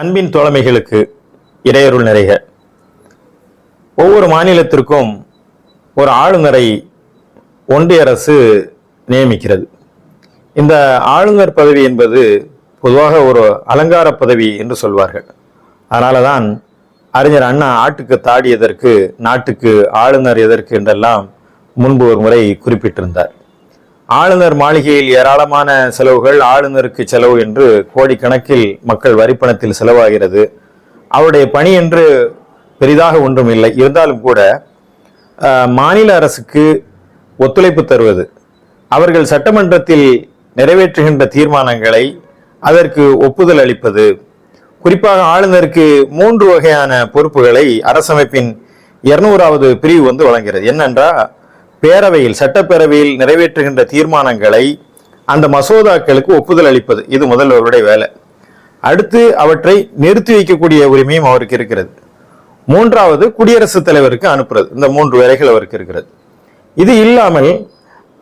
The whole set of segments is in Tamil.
அன்பின் தோழமைகளுக்கு இடையருள் நிறைக. ஒவ்வொரு மாநிலத்திற்கும் ஒரு ஆளுநரை ஒன்றிய அரசு நியமிக்கிறது. இந்த ஆளுநர் பதவி என்பது பொதுவாக ஒரு அலங்கார பதவி என்று சொல்வார்கள். அதனால தான் அறிஞர் அண்ணா ஆட்டுக்கு தாடி எதற்கு நாட்டுக்கு ஆளுநர் எதற்கு என்றெல்லாம் முன்பு ஒரு முறை குறிப்பிட்டிருந்தார். ஆளுநர் மாளிகையில் ஏராளமான செலவுகள் ஆளுநருக்கு செலவு என்று கோடிக்கணக்கில் மக்கள் வரிப்பணத்தில் செலவாகிறது. அவருடைய பணி என்று பெரிதாக ஒன்றும் இல்லை. இருந்தாலும் கூட மாநில அரசுக்கு ஒத்துழைப்பு தருவது அவர்கள் சட்டமன்றத்தில் நிறைவேற்றுகின்ற தீர்மானங்களை அதற்கு ஒப்புதல் அளிப்பது குறிப்பாக ஆளுநருக்கு மூன்று வகையான பொறுப்புகளை அரசமைப்பின் இருநூறாவது பிரிவு வந்து வழங்குகிறது. என்னென்றால் பேரவையில் சட்டப்பேரவையில் நிறைவேற்றுகின்ற தீர்மானங்களை அந்த மசோதாக்களுக்கு ஒப்புதல் அளிப்பது. இது முதல்வருடைய வேலை. அடுத்து அவற்றை நிறுத்தி வைக்கக்கூடிய உரிமையும் அவருக்கு இருக்கிறது. மூன்றாவது குடியரசுத் தலைவருக்கு அனுப்புறது. இந்த மூன்று வேலைகள் அவருக்கு இருக்கிறது. இது இல்லாமல்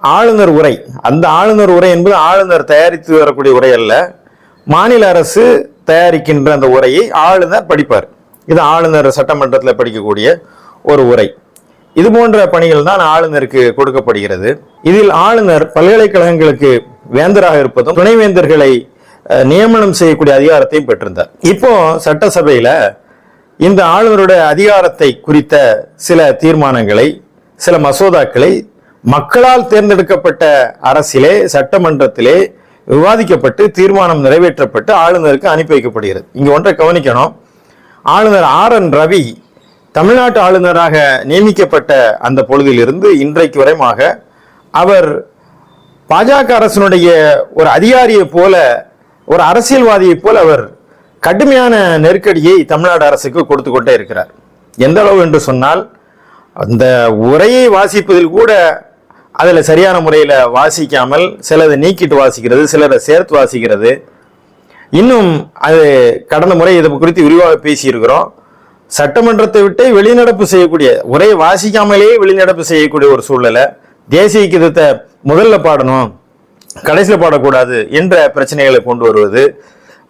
ஆளுநர் உரை அந்த ஆளுநர் உரை என்பது ஆளுநர் தயாரித்து வரக்கூடிய உரை அல்ல. மாநில அரசு தயாரிக்கின்ற அந்த உரையை ஆளுநர் படிப்பார். இது ஆளுநர் சட்டமன்றத்தில் படிக்கக்கூடிய ஒரு உரை. இது போன்ற பணிகள் தான் ஆளுநருக்கு கொடுக்கப்படுகிறது. இதில் ஆளுநர் பல்கலைக்கழகங்களுக்கு வேந்தராக இருப்பதும் துணைவேந்தர்களை நியமனம் செய்யக்கூடிய அதிகாரத்தையும் பெற்றிருந்தார். இப்போ சட்டசபையில இந்த ஆளுநருடைய அதிகாரத்தை குறித்த சில தீர்மானங்களை சில மசோதாக்களை மக்களால் தேர்ந்தெடுக்கப்பட்ட அரசிலே சட்டமன்றத்திலே விவாதிக்கப்பட்டு தீர்மானம் நிறைவேற்றப்பட்டு ஆளுநருக்கு அனுப்பி வைக்கப்படுகிறது. இங்கே ஒன்றை கவனிக்கணும். ஆளுநர் ஆர் என் ரவி தமிழ்நாட்டு ஆளுநராக நியமிக்கப்பட்ட அந்த பொழுதிலிருந்து இன்றைக்கு வரைமாக அவர் பாஜக அரசினுடைய ஒரு அதிகாரியை போல ஒரு அரசியல்வாதியை போல அவர் கடுமையான நெருக்கடியை தமிழ்நாடு அரசுக்கு கொடுத்து கொண்டே இருக்கிறார். எந்த அளவு என்று சொன்னால் அந்த உரையை வாசிப்பதில் கூட அதில் சரியான முறையில் வாசிக்காமல் சிலதை நீக்கிட்டு வாசிக்கிறது சிலரை சேர்த்து வாசிக்கிறது. இன்னும் அது கடந்த முறை இது குறித்து விரிவாக பேசியிருக்கிறோம். சட்டமன்றத்தை விட்டு வெளிநடப்பு செய்யக்கூடிய ஒரே வாசிக்காமலே வெளிநடப்பு செய்யக்கூடிய ஒரு சூழ்நிலை. தேசிய கீதத்தை முதல்ல பாடணும் கடைசியில் பாடக்கூடாது என்ற பிரச்சனைகளை கொண்டு வருவது.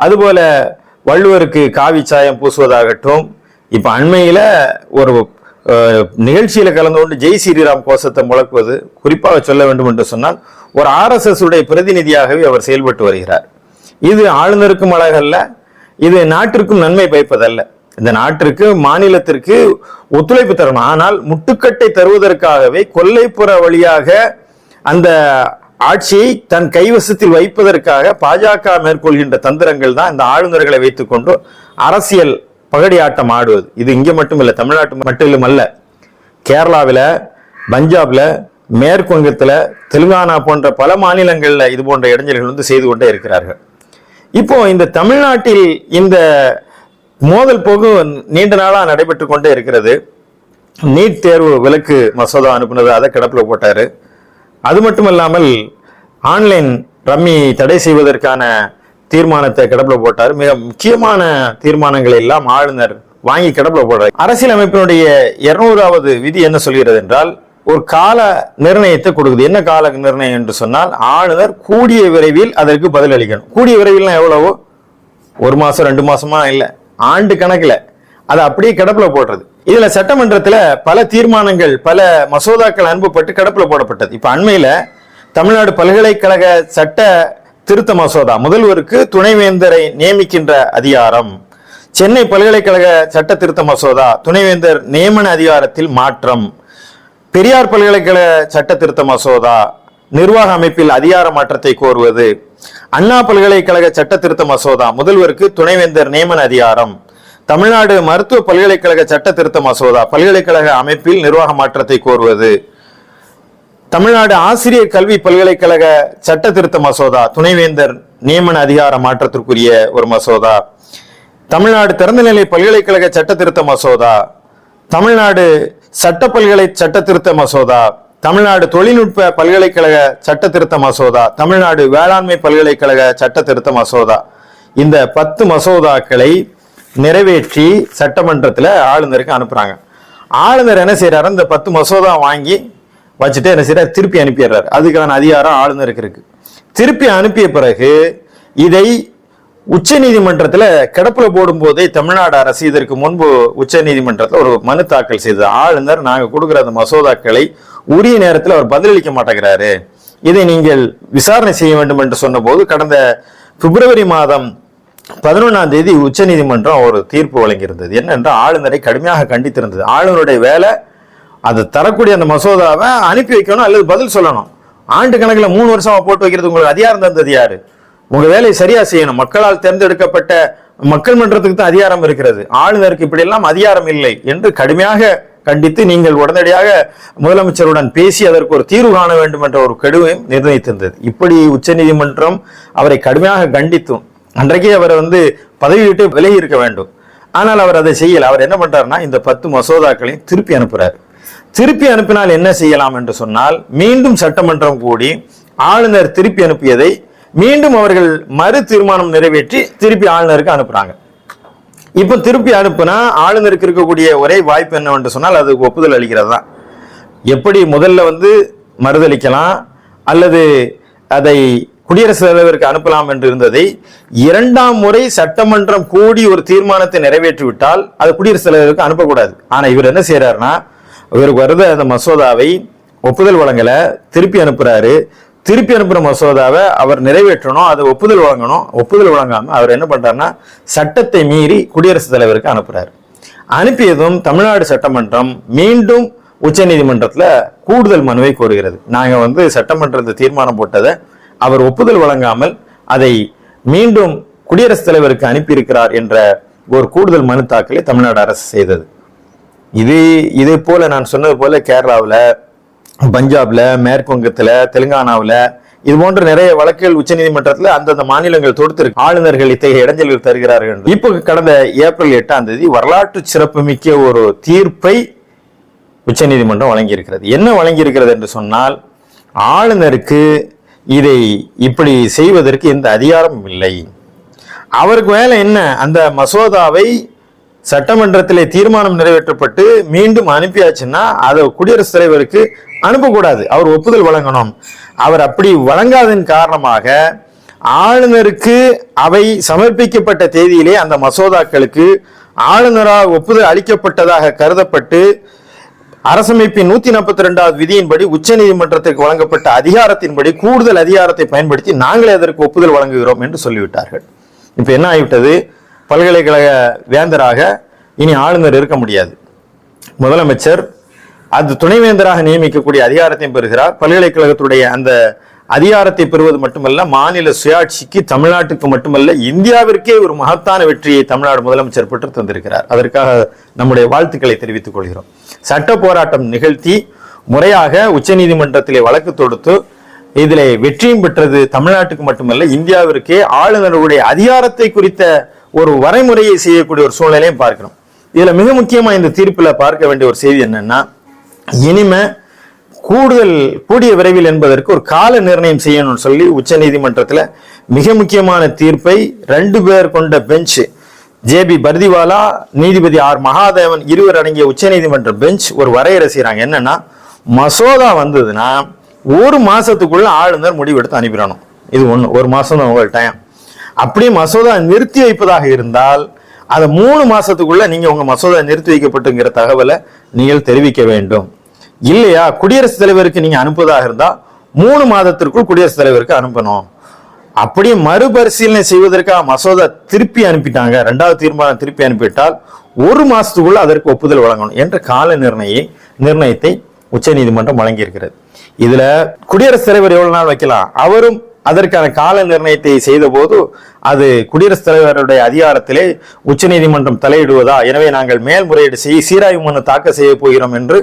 அதுபோல வள்ளுவருக்கு காவி சாயம் பூசுவதாகட்டும் இப்போ அண்மையில் ஒரு நிகழ்ச்சியில் கலந்து கொண்டு ஜெய் ஸ்ரீராம் கோஷத்தை முழக்குவது குறிப்பாக சொல்ல வேண்டும் என்று சொன்னால் ஒரு ஆர்எஸ்எஸ் உடைய பிரதிநிதியாகவே அவர் செயல்பட்டு வருகிறார். இது ஆளுநருக்கும் அழகல்ல இது நாட்டிற்கும் நன்மை பயப்பதல்ல. இந்த நாட்டிற்கு மாநிலத்திற்கு ஒத்துழைப்பு தரணும். ஆனால் முட்டுக்கட்டை தருவதற்காகவே கொல்லைப்புற வழியாக அந்த ஆட்சியை தன் கைவசத்தில் வைப்பதற்காக பாஜக மேற்கொள்கின்ற தந்திரங்கள் தான் இந்த ஆளுநர்களை வைத்துக்கொண்டு அரசியல் பகடியாட்டம் ஆடுவது. இது இங்கே மட்டும் இல்லை தமிழ்நாட்டு மட்டும் அல்ல. கேரளாவில் பஞ்சாப்ல மேற்குவங்கத்தில் தெலுங்கானா போன்ற பல மாநிலங்களில் இது போன்ற இடைஞ்சல்கள் வந்து செய்து கொண்டே இருக்கிறார்கள். இப்போ இந்த தமிழ்நாட்டில் இந்த மோதல் போக்கு நீண்ட நாளாக நடைபெற்று கொண்டே இருக்கிறது. நீட் தேர்வு விலக்கு மசோதா அனுப்புனது அதை கிடப்பில் போட்டார். அது மட்டும் இல்லாமல் ஆன்லைன் ரம்மி தடை செய்வதற்கான தீர்மானத்தை கிடப்பில் போட்டார். மிக முக்கியமான தீர்மானங்களை எல்லாம் ஆளுநர் வாங்கி கிடப்பில் போடுறார். அரசியலமைப்பினுடைய இருநூறாவது விதி என்ன சொல்கிறது என்றால் ஒரு கால நிர்ணயத்தை கொடுக்குது. என்ன கால நிர்ணயம் என்று சொன்னால் ஆளுநர் கூடிய விரைவில் அதற்கு பதில் அளிக்கணும் கூடிய விரைவில்னா எவ்வளவோ? ஒரு மாதம் ரெண்டு மாதமாக இல்லை. ஆண்டு கணக்கில். அதை அப்படியே கிடப்பில் போடுறது. இதில் சட்டமன்றத்தில் பல தீர்மானங்கள் பல மசோதாக்கள் அனுப்பப்பட்டு கிடப்பில் போடப்பட்டது. இப்போ அண்மையில் தமிழ்நாடு பல்கலைக்கழக சட்ட திருத்த மசோதா முதல்வருக்கு துணைவேந்தரை நியமிக்கின்ற அதிகாரம். சென்னை பல்கலைக்கழக சட்ட திருத்த மசோதா துணைவேந்தர் நியமன அதிகாரத்தில் மாற்றம். பெரியார் பல்கலைக்கழக சட்ட திருத்த மசோதா நிர்வாக அமைப்பில் அதிகார மாற்றத்தை கோருவது. அண்ணா பல்கலைக்கழக சட்ட திருத்த மசோதா முதல்வருக்கு துணைவேந்தர் நியமன அதிகாரம். தமிழ்நாடு மருத்துவ பல்கலைக்கழக சட்ட திருத்த மசோதா பல்கலைக்கழக அமைப்பில் நிர்வாக மாற்றத்தை கோருவது. தமிழ்நாடு ஆசிரியர் கல்வி பல்கலைக்கழக சட்ட திருத்த மசோதா துணைவேந்தர் நியமன அதிகார மாற்றத்திற்குரிய ஒரு மசோதா. தமிழ்நாடு திறந்தநிலை பல்கலைக்கழக சட்ட திருத்த மசோதா. தமிழ்நாடு சட்ட பல்கலை சட்ட திருத்த மசோதா. தமிழ்நாடு தொழில்நுட்ப பல்கலைக்கழக சட்ட திருத்த மசோதா தமிழ்நாடு வேளாண்மை பல்கலைக்கழக சட்ட திருத்த மசோதா. இந்த பத்து மசோதாக்களை நிறைவேற்றி சட்டமன்றத்தில் ஆளுநருக்கு அனுப்புகிறாங்க ஆளுநர் என்ன செய்கிறாரு இந்த பத்து மசோதா வாங்கி வச்சுட்டு என்ன செய்கிறார் திருப்பி அனுப்பிடுறாரு. அதுக்கான அதிகாரம் ஆளுநருக்கு இருக்குது திருப்பி அனுப்பிய பிறகு இதை உச்ச நீதிமன்றத்துல கிடப்புல போடும் போதே தமிழ்நாடு அரசு இதற்கு முன்பு உச்ச நீதிமன்றத்தில் ஒரு மனு தாக்கல் செய்தது. ஆளுநர் நாங்க கொடுக்குற அந்த மசோதாக்களை உரிய நேரத்தில் அவர் பதிலளிக்க மாட்டேங்கிறாரு. இதை நீங்கள் விசாரணை செய்ய வேண்டும் என்று சொன்னபோது கடந்த பிப்ரவரி மாதம் பதினொன்றாம் தேதி உச்ச நீதிமன்றம் ஒரு தீர்ப்பு வழங்கியிருந்தது. என்னென்றால் ஆளுநரை கடுமையாக கண்டித்திருந்தது. ஆளுநருடைய வேலை அது தரக்கூடிய அந்த மசோதாவை அனுப்பி வைக்கணும் அல்லது பதில் சொல்லணும். ஆண்டு கணக்கில் மூணு வருஷம் போட்டு வைக்கிறது உங்களுக்கு அதிகாரம் தந்தது யாரு? உங்க வேலையை சரியா செய்யணும். மக்களால் தேர்ந்தெடுக்கப்பட்ட மக்கள் மன்றத்துக்கு தான் அதிகாரம் இருக்கிறது. ஆளுநருக்கு இப்படியெல்லாம் அதிகாரம் இல்லை என்று கடுமையாக கண்டித்து நீங்கள் உடனடியாக முதலமைச்சருடன் பேசி அதற்கு ஒரு தீர்வு காண வேண்டும் என்ற ஒரு கெடுவையும் நிர்ணயித்திருந்தது. இப்படி உச்சநீதிமன்றம் அவரை கடுமையாக கண்டித்தும் அன்றைக்கே அவரை வந்து பதவி விட்டு விலகி இருக்க வேண்டும். ஆனால் அவர் அதை செய்யல. அவர் என்ன பண்றாருன்னா இந்த பத்து மசோதாக்களையும் திருப்பி அனுப்புறாரு. திருப்பி அனுப்பினால் என்ன செய்யலாம் என்று சொன்னால் மீண்டும் சட்டமன்றம் கூடி ஆளுநர் திருப்பி அனுப்பியதை மீண்டும் அவர்கள் மறு தீர்மானம் நிறைவேற்றி திருப்பி ஆளுநருக்கு அனுப்புறாங்க. இப்ப திருப்பி அனுப்புனா ஆளுநருக்கு இருக்கக்கூடிய ஒரே வாய்ப்பு என்னவென்று சொன்னால் அது ஒப்புதல் அளிக்கிறது தான் எப்படி முதல்ல வந்து மறுதளிக்கலாம் அல்லது அதை குடியரசுத் தலைவருக்கு அனுப்பலாம் என்று இருந்ததை இரண்டாம் முறை சட்டமன்றம் கூடி ஒரு தீர்மானத்தை நிறைவேற்றிவிட்டால் அது குடியரசுத் தலைவருக்கு அனுப்பக்கூடாது. ஆனா இவர் என்ன செய்யறாருன்னா இவருக்கு வருத அந்த மசோதாவை ஒப்புதல் வழங்கலை திருப்பி அனுப்புறாரு. திருப்பி அனுப்புற மசோதாவை அவர் நிறைவேற்றணும் அதை ஒப்புதல் வழங்கணும். ஒப்புதல் வழங்காம அவர் என்ன பண்றாருன்னா சட்டத்தை மீறி குடியரசுத் தலைவருக்கு அனுப்புறாரு. அனுப்பியதும் தமிழ்நாடு சட்டமன்றம் மீண்டும் உச்சநீதிமன்றத்துல கூடுதல் மனுவை கோருகிறது. நாங்க வந்து சட்டமன்றத்தை தீர்மானம் போட்டதை அவர் ஒப்புதல் வழங்காமல் அதை மீண்டும் குடியரசுத் தலைவருக்கு அனுப்பியிருக்கிறார் என்ற ஒரு கூடுதல் மனு தாக்கலை தமிழ்நாடு அரசு செய்தது. இது இதே போல நான் சொன்னது போல கேரளாவில் பஞ்சாப்ல மேற்கு வங்கத்துல தெலுங்கானாவில் இது போன்ற நிறைய வழக்குகள் உச்சநீதிமன்றத்தில் அந்தந்த மாநிலங்கள் தொடுத்திருக்கு. ஆளுநர்கள் இத்தகைய இடைஞ்சல்கள் தருகிறார்கள் இப்போ கடந்த ஏப்ரல் எட்டாம் தேதி வரலாற்று சிறப்புமிக்க ஒரு தீர்ப்பை உச்சநீதிமன்றம் வழங்கியிருக்கிறது. என்ன வழங்கியிருக்கிறது என்று சொன்னால் ஆளுநருக்கு இதை இப்படி செய்வதற்கு எந்த அதிகாரமும் இல்லை. அவருக்கு வேலை என்ன? அந்த மசோதாவை சட்டமன்றத்திலே தீர்மானம் நிறைவேற்றப்பட்டு மீண்டும் அனுப்பியாச்சுன்னா அதை குடியரசுத் தலைவருக்கு அனுப்பக்கூடாது. அவர் ஒப்புதல் வழங்கணும். அவர் அப்படி வழங்காதன் காரணமாக ஆளுநருக்கு அவை சமர்ப்பிக்கப்பட்ட தேதியிலே அந்த மசோதாக்களுக்கு ஆளுநரால் ஒப்புதல் அளிக்கப்பட்டதாக கருதப்பட்டு அரசமைப்பின் நூத்தி நாற்பத்தி ரெண்டாவது விதியின்படி உச்ச நீதிமன்றத்திற்கு வழங்கப்பட்ட அதிகாரத்தின்படி கூடுதல் அதிகாரத்தை பயன்படுத்தி நாங்களே அதற்கு ஒப்புதல் வழங்குகிறோம் என்று சொல்லிவிட்டார்கள். இப்ப என்ன ஆகிவிட்டது? பல்கலைக்கழக வேந்தராக இனி ஆளுநர் இருக்க முடியாது. முதலமைச்சர் அது துணைவேந்தராக நியமிக்கக்கூடிய அதிகாரத்தையும் பெறுகிறார். பல்கலைக்கழகத்துடைய அந்த அதிகாரத்தை பெறுவது மட்டுமல்ல மாநில சுயாட்சிக்கு தமிழ்நாட்டுக்கு மட்டுமல்ல இந்தியாவிற்கே ஒரு மகத்தான வெற்றியை தமிழ்நாடு முதலமைச்சர் பெற்று தந்திருக்கிறார். அதற்காக நம்முடைய வாழ்த்துக்களை தெரிவித்துக் கொள்கிறோம். சட்ட போராட்டம் நிகழ்த்தி முறையாக உச்சநீதிமன்றத்திலே வழக்கு தொடுத்து இதிலே வெற்றியும் பெற்றது தமிழ்நாட்டுக்கு மட்டுமல்ல இந்தியாவிற்கே ஆளுநருடைய அதிகாரத்தை குறித்த ஒரு வரைமுறையை செய்யக்கூடிய ஒரு சூழ்நிலையும் பார்க்கிறோம். இதில் மிக முக்கியமாக இந்த தீர்ப்பில் பார்க்க வேண்டிய ஒரு செய்தி என்னன்னா இனிமே கூடுதல் கூடிய விரைவில் என்பதற்கு ஒரு கால நிர்ணயம் செய்யணும்னு சொல்லி உச்ச நீதிமன்றத்தில் மிக முக்கியமான தீர்ப்பை ரெண்டு பேர் கொண்ட பெஞ்ச் ஜேபி பர்திவாலா நீதிபதி ஆர் மகாதேவன் இருவர் அடங்கிய உச்சநீதிமன்ற பெஞ்ச் ஒரு வரையறை செய்கிறாங்க என்னன்னா மசோதா வந்ததுன்னா ஒரு மாதத்துக்குள்ள ஆளுநர் முடிவெடுத்து அனுப்பிடணும். இது ஒன்று ஒரு மாதம் தான் உங்கள் டைம் அப்படியே மசோதா நிறுத்தி வைப்பதாக இருந்தால் அதை மூணு மாசத்துக்குள்ள நீங்க உங்க மசோதா நிறுத்தி வைக்கப்பட்டுங்கிற தகவலை நீங்கள் தெரிவிக்க வேண்டும். இல்லையா? குடியரசுத் தலைவருக்கு நீங்க அனுப்புவதாக இருந்தா மூணு மாதத்திற்குள் குடியரசுத் தலைவருக்கு அனுப்பணும். அப்படியே மறுபரிசீலனை செய்வதற்காக மசோதா திருப்பி அனுப்பிட்டாங்க. ரெண்டாவது தீர்மானம் திருப்பி அனுப்பிவிட்டால் ஒரு மாசத்துக்குள்ள அதற்கு ஒப்புதல் வழங்கணும் என்ற கால நிர்ணய நிர்ணயத்தை உச்சநீதிமன்றம் வழங்கியிருக்கிறது. இதுல குடியரசுத் தலைவர் எவ்வளவு நாள் வைக்கலாம்? அவரும் அதற்கான கால நிர்ணயத்தை செய்தபோது அது குடியரசுத் தலைவருடைய அதிகாரத்திலே உச்சநீதிமன்றம் தலையிடுவதா? எனவே நாங்கள் மேல்முறையீடு செய்ய சீராய்வு மனு தாக்கல் செய்ய போகிறோம் என்று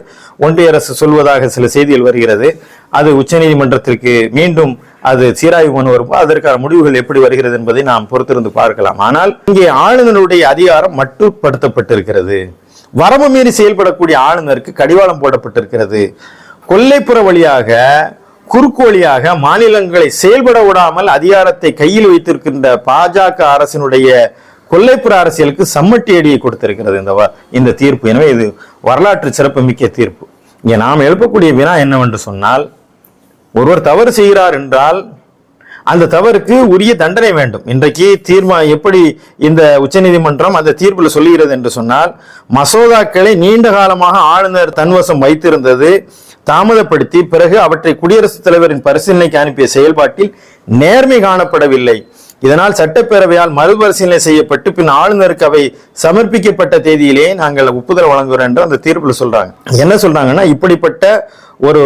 ஒன்றிய அரசு சொல்வதாக சில செய்திகள் வருகிறது. அது உச்சநீதிமன்றத்திற்கு மீண்டும் அது சீராய்வு மனு வரும்போது அதற்கான முடிவுகள் எப்படி வருகிறது என்பதை நாம் பொறுத்திருந்து பார்க்கலாம். ஆனால் இங்கே ஆளுநருடைய அதிகாரம் மட்டுப்படுத்தப்பட்டிருக்கிறது. வரம்பு மீறி செயல்படக்கூடிய ஆளுநருக்கு கடிவாளம் போடப்பட்டிருக்கிறது. கொல்லைப்புற வழியாக குறுக்கோழியாக மாநிலங்களை செயல்பட விடாமல் அதிகாரத்தை கையில் வைத்திருக்கின்ற பாஜக அரசினுடைய கொல்லைப்புற அரசியலுக்கு சம்மட்டி அடியை கொடுத்திருக்கிறது இந்த இந்த தீர்ப்பு. எனவே இது வரலாற்று சிறப்புமிக்க தீர்ப்பு. இங்கே நாம் எழுப்பக்கூடிய வினா என்னவென்று சொன்னால் ஒருவர் தவறு செய்கிறார் என்றால் அந்த தவறுக்கு உரிய தண்டனை வேண்டும். இன்றைக்கு தீர்மா எப்படி இந்த உச்சநீதிமன்றம் அந்த தீர்ப்பில் சொல்லுகிறது என்று சொன்னால் மசோதாக்களை நீண்ட காலமாக ஆளுநர் தன்வசம் வைத்திருந்தது தாமதப்படுத்தி பிறகு அவற்றை குடியரசுத் தலைவரின் பரிசீலனைக்கு அனுப்பிய செயல்பாட்டில் நேர்மை காணப்படவில்லை. இதனால் சட்டப்பேரவையால் மறுபரிசீலனை செய்யப்பட்டு பின் ஆளுநருக்கு அவை சமர்ப்பிக்கப்பட்ட தேதியிலே நாங்கள் ஒப்புதல் வழங்குகிறோம் என்று அந்த தீர்ப்பில் சொல்றாங்க. என்ன சொல்றாங்கன்னா இப்படிப்பட்ட ஒரு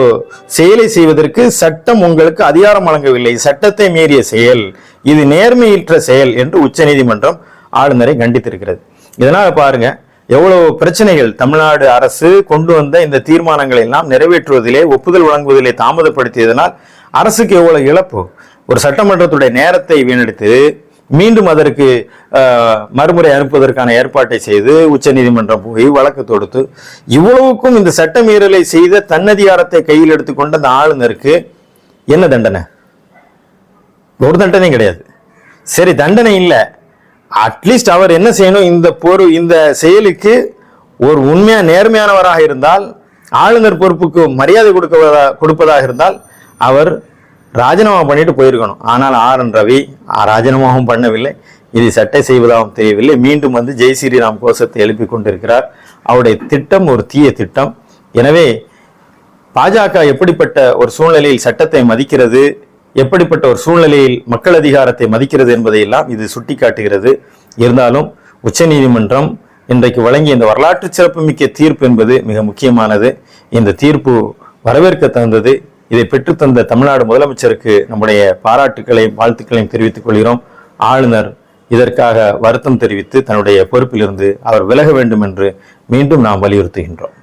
செயலை செய்வதற்கு சட்டம் உங்களுக்கு அதிகாரம் வழங்கவில்லை. சட்டத்தை மீறிய செயல் இது நேர்மையற்ற செயல் என்று உச்சநீதிமன்றம் ஆளுநரை கண்டித்திருக்கிறது. இதனால் பாருங்க எவ்வளவு பிரச்சனைகள் தமிழ்நாடு அரசு கொண்டு வந்த இந்த தீர்மானங்களை எல்லாம் நிறைவேற்றுவதிலே ஒப்புதல் வழங்குவதிலே தாமதப்படுத்தியதனால் அரசுக்கு எவ்வளவு இழப்பு? ஒரு சட்டமன்றத்துடைய நேரத்தை வீணடித்து மீண்டும் அதற்கு மறுமுறை அனுப்புவதற்கான ஏற்பாட்டை செய்து உச்சநீதிமன்றம் போய் வழக்கு தொடுத்து இவ்வளவுக்கும் இந்த சட்ட மீறலை செய்த தன்னதிகாரத்தை கையில் எடுத்துக்கொண்ட அந்த ஆளுநருக்கு என்ன தண்டனை? ஒரு தண்டனையும் கிடையாது. சரி தண்டனை இல்லை. அட்லீஸ்ட் அவர் என்ன செய்யணும்? இந்த பொறு இந்த செயலுக்கு ஒரு உண்மையா நேர்மையானவராக இருந்தால் ஆளுநர் பொறுப்புக்கு மரியாதை கொடுக்கவதா கொடுப்பதாக இருந்தால் அவர் ராஜினாமா பண்ணிட்டு போயிருக்கணும். ஆனால் ஆர் என் ரவி ராஜினாமாவும் பண்ணவில்லை. இது சட்டை செய்வதாகவும் தெரியவில்லை. மீண்டும் வந்து ஜெய் ஸ்ரீராம் கோஷத்தை எழுப்பி கொண்டிருக்கிறார். அவருடைய திட்டம் ஒரு தீய திட்டம். எனவே பாஜக எப்படிப்பட்ட ஒரு சூழ்நிலையில் சட்டத்தை மதிக்கிறது? எப்படிப்பட்ட ஒரு சூழ்நிலையில் மக்கள் அதிகாரத்தை மதிக்கிறது என்பதையெல்லாம் இது சுட்டிக்காட்டுகிறது. இருந்தாலும் உச்சநீதிமன்றம் இன்றைக்கு வழங்கிய இந்த வரலாற்று சிறப்புமிக்க தீர்ப்பு என்பது மிக முக்கியமானது. இந்த தீர்ப்பு வரவேற்க தகுந்தது. இதை பெற்றுத்தந்த தமிழ்நாடு முதலமைச்சருக்கு நம்முடைய பாராட்டுக்களையும் வாழ்த்துக்களையும் தெரிவித்துக் கொள்கிறோம். ஆளுநர் இதற்காக வருத்தம் தெரிவித்து தன்னுடைய பொறுப்பிலிருந்து அவர் விலக வேண்டும் என்று மீண்டும் நாம் வலியுறுத்துகின்றோம்.